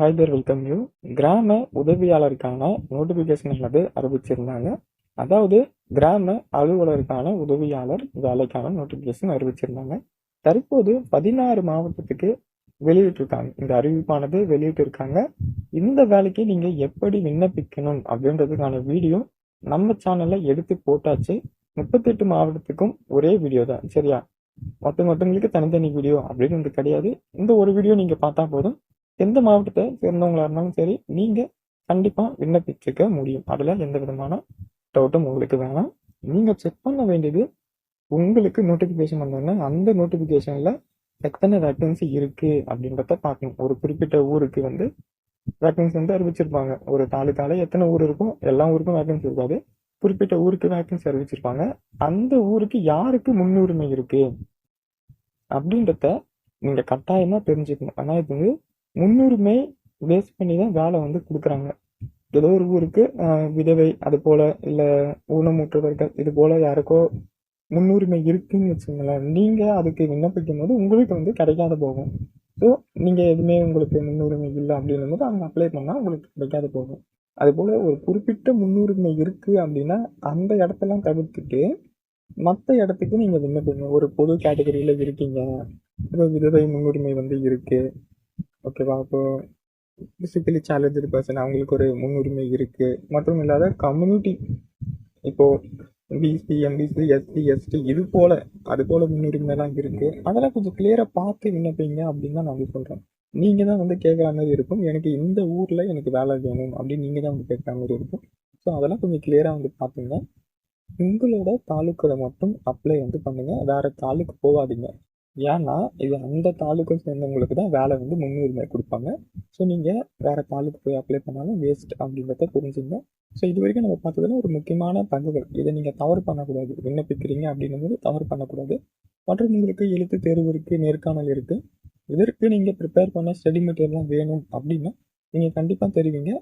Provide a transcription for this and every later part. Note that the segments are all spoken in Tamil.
ஹாய் தேர் வெல்கம் யூ கிராம உதவியாளருக்கான நோட்டிஃபிகேஷன் ஆனது அறிவிச்சிருந்தாங்க. அதாவது கிராம அலுவலருக்கான உதவியாளர் வேலைக்கான நோட்டிஃபிகேஷன் அறிவிச்சிருந்தாங்க. தற்போது பதினாறு மாவட்டத்துக்கு வெளியிட்டிருக்காங்க. இந்த அறிவிப்பானது வெளியிட்டிருக்காங்க. இந்த வேலைக்கு நீங்கள் எப்படி விண்ணப்பிக்கணும் அப்படின்றதுக்கான வீடியோ நம்ம சேனலில் எடுத்து போட்டாச்சு. முப்பத்தெட்டு மாவட்டத்துக்கும் ஒரே வீடியோ தான். சரியா? மொத்த மொத்தங்களுக்கு தனித்தனி வீடியோ அப்படின்னு வந்து கிடையாது. இந்த ஒரு வீடியோ நீங்கள் பார்த்தா போதும். எந்த மாவட்டத்தை சேர்ந்தவங்களா இருந்தாலும் சரி நீங்க கண்டிப்பா விண்ணப்பிச்சுக்க முடியும். அதுல எந்த விதமான டவுட்டும் உங்களுக்கு வேணாம். நீங்க செக் பண்ண வேண்டியது உங்களுக்கு நோட்டிபிகேஷன் வந்தோடனே அந்த நோட்டிபிகேஷன்ல எத்தனை வேக்கன்சி இருக்கு அப்படின்றத பார்க்கணும். ஒரு குறிப்பிட்ட ஊருக்கு வந்து வேக்கன்சி வந்து அறிவிச்சிருப்பாங்க. ஒரு தாலுக்கால எத்தனை ஊர் இருக்கும் எல்லா ஊருக்கும் வேக்கன்சி இருக்காது. குறிப்பிட்ட ஊருக்கு வேக்கன்சி அறிவிச்சிருப்பாங்க. அந்த ஊருக்கு யாருக்கு முன்னுரிமை இருக்கு அப்படின்றத நீங்க கட்டாயமா தெரிஞ்சுக்கணும். ஆனா இது வந்து முன்னுரிமை பேஸ் பண்ணி தான் வேலை வந்து கொடுக்குறாங்க. ஏதோ ஒரு ஊருக்கு விதவை அது போல இல்லை ஊனமுற்றவர்கள் இது போல யாருக்கோ முன்னுரிமை இருக்குன்னு வச்சுங்களேன் நீங்கள் அதுக்கு விண்ணப்பிக்கும் போது உங்களுக்கு வந்து கிடைக்காத போகும். ஸோ நீங்கள் எதுவுமே உங்களுக்கு முன்னுரிமை இல்லை அப்படின்னும் போது அவங்க அப்ளை பண்ணால் உங்களுக்கு கிடைக்காத போகும். அதுபோல் ஒரு குறிப்பிட்ட முன்னுரிமை இருக்குது அப்படின்னா அந்த இடத்தெல்லாம் தவிர்த்துட்டு மற்ற இடத்துக்கு நீங்கள் விண்ணப்பிங்க. ஒரு பொது கேட்டகரியில் இருக்கீங்க. இப்போ விதவை முன்னுரிமை வந்து இருக்குது ஓகேவா அப்போது பிசிக்கலி சேலஞ்சு பர்சன் அவங்களுக்கு ஒரு முன்னுரிமை இருக்கு. மற்றும் இல்லாத கம்யூனிட்டி இப்போ பிசி எம்பிசி எஸ்சி எஸ்டி இது போல அது போல முன்னுரிமை எல்லாம் இருக்கு. அதெல்லாம் கொஞ்சம் கிளியரா பார்த்து விண்ணப்பிங்க அப்படின்னு தான் நான் வந்து சொல்றேன். நீங்க தான் வந்து கேட்குற மாதிரி இருக்கும். எனக்கு இந்த ஊர்ல எனக்கு வேலை வேணும் அப்படின்னு நீங்க தான் வந்து கேட்குற மாதிரி இருக்கும். ஸோ அதெல்லாம் கொஞ்சம் கிளியரா வந்து பார்த்துங்க. உங்களோட தாலுக்கில் மட்டும் அப்ளை வந்து பண்ணுங்க. வேற தாலுக்கு போகாதீங்க. ஏன்னா இது அந்த தாலுக்கை சேர்ந்தவங்களுக்கு தான் வேலை வந்து முன்னுரிமை கொடுப்பாங்க. ஸோ நீங்கள் வேற தாலுக்கு போய் அப்ளை பண்ணாலும் வேஸ்ட் அப்படின்றத புரிஞ்சுங்க. ஸோ இது வரைக்கும் நம்ம பார்த்ததுல ஒரு முக்கியமான தகவல். இதை நீங்கள் தவறு பண்ணக்கூடாது. விண்ணப்பிக்கிறீங்க அப்படின்னும் போது தவறு பண்ணக்கூடாது. மற்றும் உங்களுக்கு எழுத்து தேர்வு இருக்குது நேர்காணல் இருக்குது இதற்கு நீங்கள் ப்ரிப்பேர் பண்ண ஸ்டடி மெட்டீரியல்லாம் வேணும் அப்படின்னா நீங்கள் கண்டிப்பாக தெரிவிங்க.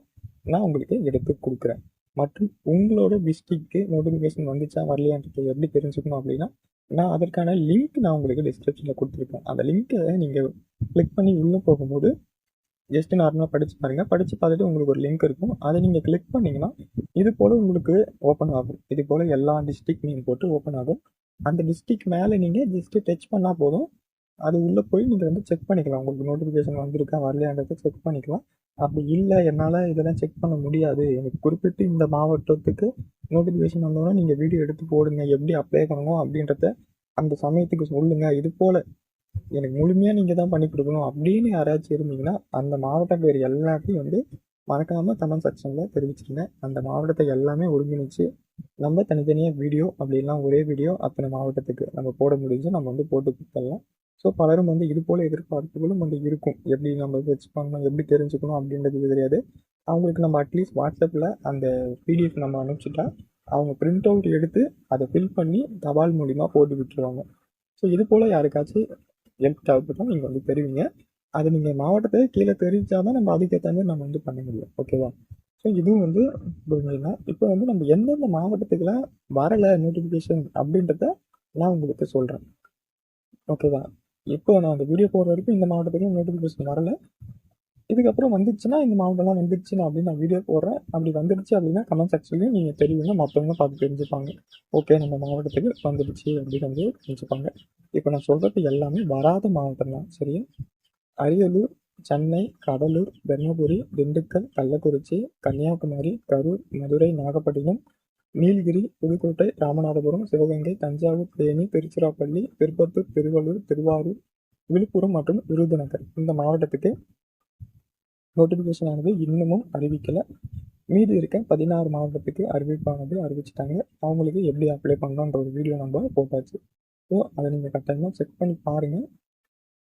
நான் உங்களுக்கு எடுத்து கொடுக்குறேன். மற்றும் உங்களோட டிஸ்ட்ரிக்ட்க்கு நோட்டிஃபிகேஷன் வந்துச்சா வரலையான்றது எப்படி தெரிஞ்சுக்கணும் அப்படின்னா நான் அதற்கான லிங்க் நான் உங்களுக்கு டிஸ்கிரிப்ஷனில் கொடுத்துருக்கேன். அந்த லிங்க்கை நீங்கள் கிளிக் பண்ணி உள்ளே போகும்போது ஜஸ்ட் நார்மலாக படித்து பாருங்கள் படித்து பார்த்துட்டு உங்களுக்கு ஒரு லிங்க் இருக்கும். அதை நீங்கள் கிளிக் பண்ணிங்கன்னா இது போல் உங்களுக்கு ஓப்பன் ஆகும். இது போல் எல்லா டிஸ்ட்ரிக்ட் நீங்கள் போட்டு ஓப்பன் ஆகும். அந்த டிஸ்ட்ரிக் மேலே நீங்கள் ஜஸ்ட்டு டச் பண்ணால் போதும். அது உள்ளே போய் நீங்கள் வந்து செக் பண்ணிக்கலாம். உங்களுக்கு நோட்டிஃபிகேஷன் வந்திருக்கா வரலையான்றதை செக் பண்ணிக்கலாம். அப்படி இல்லை என்னால் இதெல்லாம் செக் பண்ண முடியாது. எனக்கு குறிப்பிட்டு இந்த மாவட்டத்துக்கு நோட்டிஃபிகேஷன் வந்தோன்னா நீங்கள் வீடியோ எடுத்து போடுங்க எப்படி அப்ளை பண்ணணும் அப்படின்றத அந்த சமயத்துக்கு சொல்லுங்க. இது போல் எனக்கு முழுமையாக நீங்கள் தான் பண்ணி கொடுக்கணும் அப்படின்னு யாராச்சும் இருந்தீங்கன்னா அந்த மாவட்ட பேர் எல்லாத்தையும் வந்து மறக்காமல் கமெண்ட் செக்ஷனில் தெரிவிச்சிருங்க. அந்த மாவட்டத்தை எல்லாமே ஒருங்கிணைச்சு நம்ம தனித்தனியாக வீடியோ அப்படிலாம் ஒரே வீடியோ அத்தனை மாவட்டத்துக்கு நம்ம போட முடிஞ்சு நம்ம வந்து போட்டு கொடுத்துடலாம். ஸோ பலரும் வந்து இது போல் எதிர்பார்ப்புகளும் வந்து இருக்கும். எப்படி நம்ம சர்ச் பண்ணணும் எப்படி தெரிஞ்சுக்கணும் அப்படின்றது தெரியாது. அவங்களுக்கு நம்ம அட்லீஸ்ட் வாட்ஸ்அப்பில் அந்த பிடிஎஃப் நம்ம அனுப்பிச்சிட்டா அவங்க பிரிண்ட் அவுட் எடுத்து அதை ஃபில் பண்ணி தபால் மூலிமா போட்டு விட்டுருவாங்க. ஸோ இது போல் யாருக்காச்சும் ஹெல்ப் தேவைப்பட்டால் நீங்கள் வந்து தெரிவிங்க. அது நீங்கள் மாவட்டத்தை கீழே தெரிவித்தால் தான் நம்ம அதுக்கேற்ற மாதிரி நம்ம வந்து பண்ண முடியும். ஓகேவா ஸோ இதுவும் வந்து புரிஞ்சுங்க இப்போ வந்து நம்ம எந்தெந்த மாவட்டத்துக்குலாம் வரலை நோட்டிஃபிகேஷன் அப்படின்றத நான் உங்களுக்கு சொல்கிறேன் ஓகேவா இப்போ நான் அந்த வீடியோ போடுற வரைக்கும் இந்த மாவட்டத்துக்கு நோட்டிஃபிகேஷன் வரல. இதுக்கப்புறம் வந்துச்சுன்னா இந்த மாவட்டம்லாம் வந்துருச்சுன்னு அப்படின்னு நான் வீடியோ போடுறேன். அப்படி வந்துடுச்சு அப்படின்னா கமெண்ட் செக்ஷன்லையும் நீங்கள் தெரியுங்க மற்றவங்க பார்த்து தெரிஞ்சுப்பாங்க. ஓகே நம்ம மாவட்டத்துக்கு வந்துடுச்சு அப்படின்னு வந்து தெரிஞ்சுப்பாங்க. இப்போ நான் சொல்கிறது எல்லாமே வராத மாவட்டம் தான் சரியா? அரியலூர் சென்னை கடலூர் தர்மபுரி திண்டுக்கல் கள்ளக்குறிச்சி கன்னியாகுமரி கரூர் மதுரை நாகப்பட்டினம் நீலகிரி புதுக்கோட்டை ராமநாதபுரம் சிவகங்கை தஞ்சாவூர் தேனி திருச்சிராப்பள்ளி திருப்பத்தூர் திருவள்ளூர் திருவாரூர் விழுப்புரம் மற்றும் விருதுநகர். இந்த மாவட்டத்துக்கு நோட்டிஃபிகேஷன் ஆனது இன்னமும் அறிவிக்கலை. மீதி இருக்க பதினாறு மாவட்டத்துக்கு அறிவிப்பானது அறிவிச்சிட்டாங்க. அவங்களுக்கு எப்படி அப்ளை பண்ணணுன்ற ஒரு வீடியோ நம்ம போட்டாச்சு. ஸோ அதை நீங்கள் கட்டாயமாக செக் பண்ணி பாருங்கள்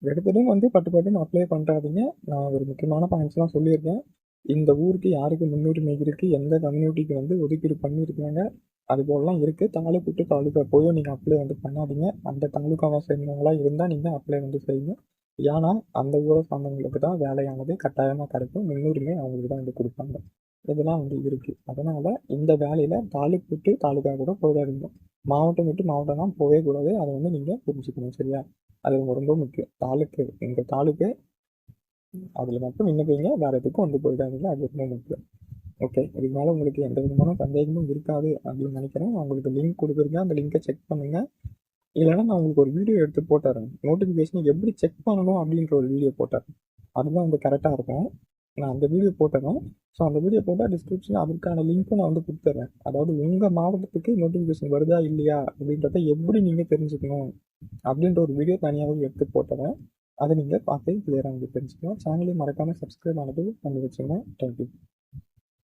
எடுத்ததும் வந்து பட்டு பட்டுன்னு அப்ளை பண்ணுறாதீங்க நான் ஒரு முக்கியமான பாயிண்ட்ஸ்லாம் சொல்லியிருக்கேன். இந்த ஊருக்கு யாருக்கு முன்னுரிமை இருக்குது எந்த கம்யூனிட்டிக்கு வந்து ஒதுக்கீடு பண்ணியிருக்காங்க? அது போலலாம் இருக்குது தாலுக்கு தாலுக்கா போயும் நீங்கள் அப்ளை வந்து பண்ணாதீங்க. அந்த தாலுக்காவை சேர்ந்தவங்களா இருந்தால் நீங்கள் அப்ளை வந்து செய்யுங்க. ஏன்னா அந்த ஊரை சார்ந்தவங்களுக்கு தான் வேலையானது கட்டாயமாக கிடைக்கும். முன்னுரிமை அவங்களுக்கு தான் வந்து கொடுப்பாங்க. இதெல்லாம் வந்து இருக்குது அதனால் இந்த வேலையில் தாலுக்கு விட்டு தாலுக்கா கூட போகாதீங்க. மாவட்டம் விட்டு மாவட்டம் தான் போகவே கூடாது. அதை வந்து நீங்கள் புரிஞ்சுக்கணும் சரியா? அது ரொம்ப ரொம்ப முக்கியம். தாலுக்கு எங்கள் தாலுக்கு அதில் மட்டும் விண்ணப்பிங்க வேறு எதுக்கும் வந்து போயிடாதீங்க. அது ரொம்ப முக்கியம் ஓகே இதுக்கு மேலே உங்களுக்கு எந்த விதமான சந்தேகமும் இருக்காது அப்படின்னு நினைக்கிறேன். நான் உங்களுக்கு லிங்க் கொடுத்துருக்கேன் அந்த லிங்கை செக் பண்ணுங்கள் இல்லைன்னா நான் உங்களுக்கு ஒரு வீடியோ எடுத்து போட்டுறேன். நோட்டிஃபிகேஷன் எப்படி செக் பண்ணணும் அப்படின்ற ஒரு வீடியோ போட்டுறேன். அதுதான் வந்து கரெக்டாக இருக்கும். நான் அந்த வீடியோ போட்டுறேன் ஸோ அந்த வீடியோ போட்டால் டிஸ்கிரிப்ஷனில் அதுக்கான லிங்க்கும் நான் வந்து கொடுத்துட்றேன் அதாவது உங்கள் மாவட்டத்துக்கு நோட்டிஃபிகேஷன் வருதா இல்லையா அப்படின்றத எப்படி நீங்கள் தெரிஞ்சுக்கணும் அப்படின்ற ஒரு வீடியோ தனியாகவே எடுத்து போட்டுறேன். அதை நீங்கள் பார்த்து கிளியராக வந்து தெரிஞ்சுக்கலாம். சேனலையும் மறக்காமல் சப்ஸ்கிரைப் ஆனது பண்ணி வச்சுங்க தேங்க்யூ